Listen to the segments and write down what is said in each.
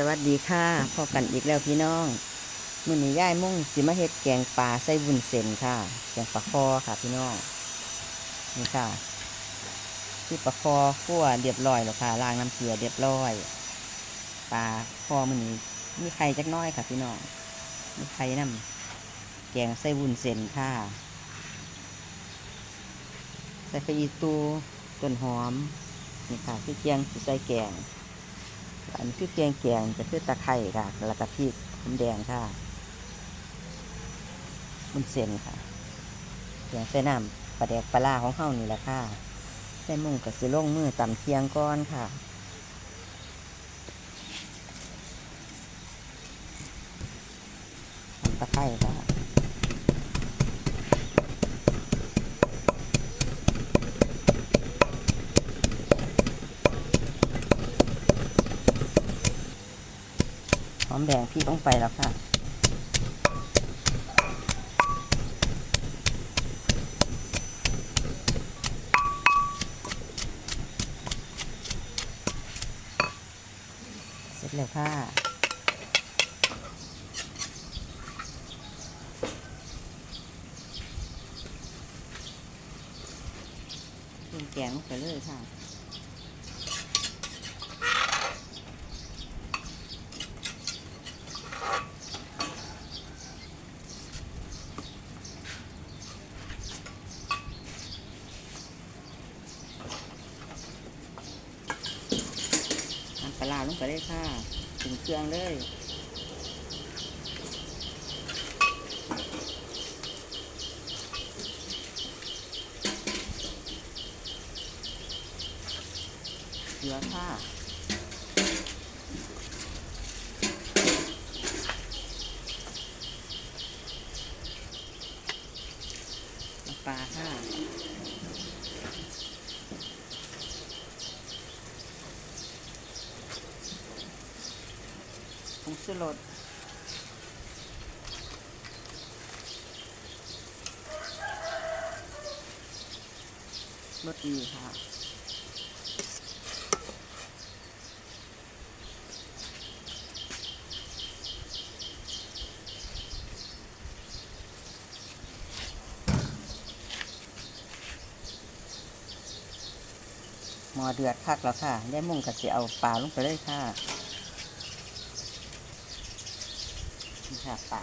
สวัสดีค่ะพบกันอีกแล้วพี่น้องมื้อนี้ย่ายมุ่งสิมาเฮ็ดแกงปลาใส่วุ้นเส้นค่ะ แกงปลาคอค่ะพี่น้องนี่ค่ะที่ปลาคอคั่วเรียบร้อยแล้วค่ะล้างน้ำเกลือเรียบร้อยปลาคอมื้อนี้มีไข่จักน้อยค่ะพี่น้องมีไข่น้ำแกงใส่วุ้นเส้นค่ะใส่ไข่อีตูต้นหอมนี่ค่ะที่เกียงใส่แกง อันนี้คือแกงแกงจะคือตะไคร่ค่ะแล้วก็พริกน้ำแดงค่ะมุนเส้นค่ะแกงใส่น้ำปลาแดกปลาล่าของเฮานี่แหละค่ะใส่มุงกับสิลงมือตำเคียงก้อนค่ะตะไคร่ค่ะห อมแดงพริกลงไปแล้วค่ะ เสร็จแล้วค่ะชื่อแกงลงไปเลยค่ะ น้ำปลาร้าลงไปเลยค่ะถึงเครื่องเลยเกลือค่ะปลาค่ะ ผงชูรสรสดีค่ะหมอเดือดคักแล้วค่ะ ได้มุ่งกับสิเอาปลาลงไปเลยค่ะ นี่ค่ะปลา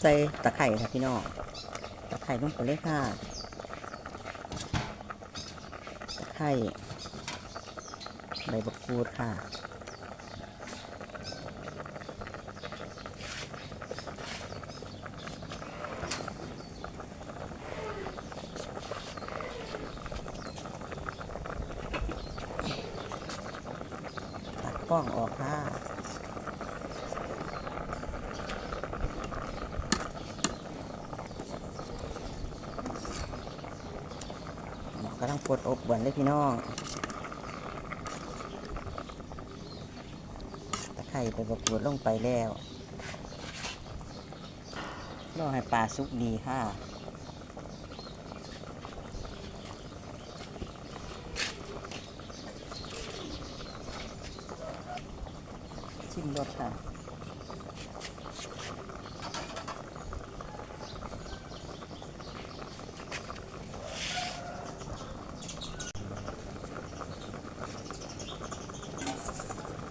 ใส่ตะไคร่ค่ะพี่น้อง ตะไคร่ลงไปเลยค่ะ ตะ ไคร่ใบบักกูดค่ะตัดกล้องออกค่ะ หมอกำลังปวดอบบวนเลยพี่น้องตะไคร่ไปประกวดลงไปแล้วรอให้ปลาสุกดีค่ะชิมรสค่ะ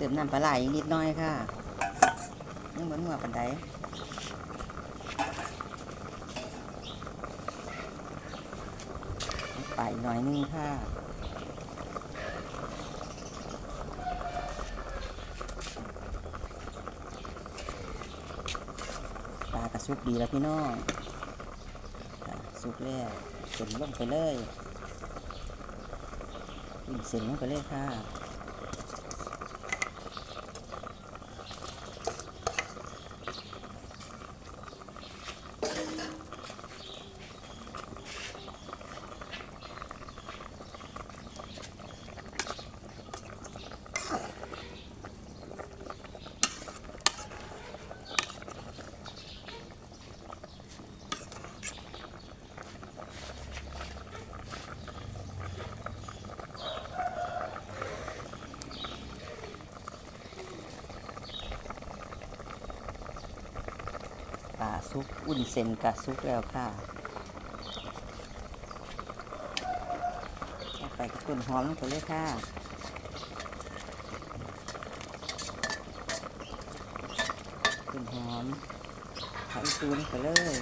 ติมน้ำปลาไหลนิดน้อยค่ะยังเหมือนหัวปันไดไปหน่อยนึงค่ะปลากระสุกดีแล้วพี่น้องค่ะสุกแล้วเสร็จลงไปเลยเสร็จลงไปเลยค่ะ คุกอุ่นเซนกะซุกแล้วค่ะใส่ไปกับต้นหอมลงไปเลยค่ะกุ่นหอมใส่ตูนไปเลย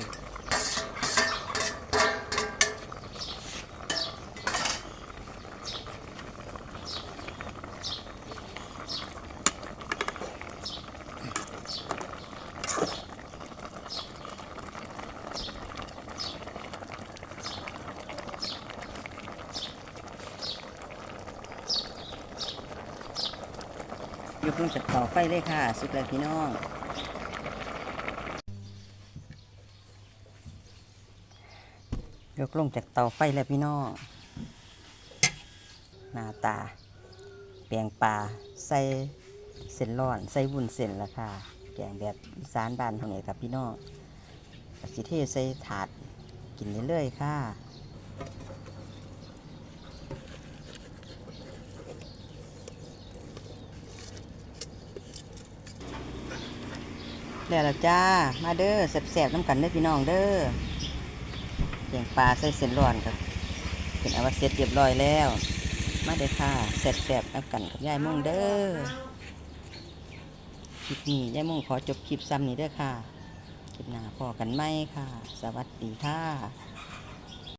ยกลงจากเตาไฟเลยค่ะ สุกแล้วพี่น้องยกลงจากเตาไฟแล้วพี่น้องหน้าตาแปลงปลาใส่เส้นร้อน ใส่วุ้นเส้นละค่ะ แกงแบบอีสานบ้านเท่านี้ครับพี่น้องสิเทใส่ถาดกินเรื่อยๆค่ะ แล้วล่ะจ้า มาเด้อแสบๆน้ำกันเด้อพี่น้องเด้อแกงปลาใส่เส้นร้อนครับเป็นอาวเสร็จเรียบร้อยแล้ว มาเด้อค่ะแสบๆน้ำกันกับยายม่งเด้อคลิปนี้ยายม่งขอจบคลิปซ้ำนี้เด้อค่ะคลิปหน้าพอกันไหมค่ะ สวัสดีค่ะ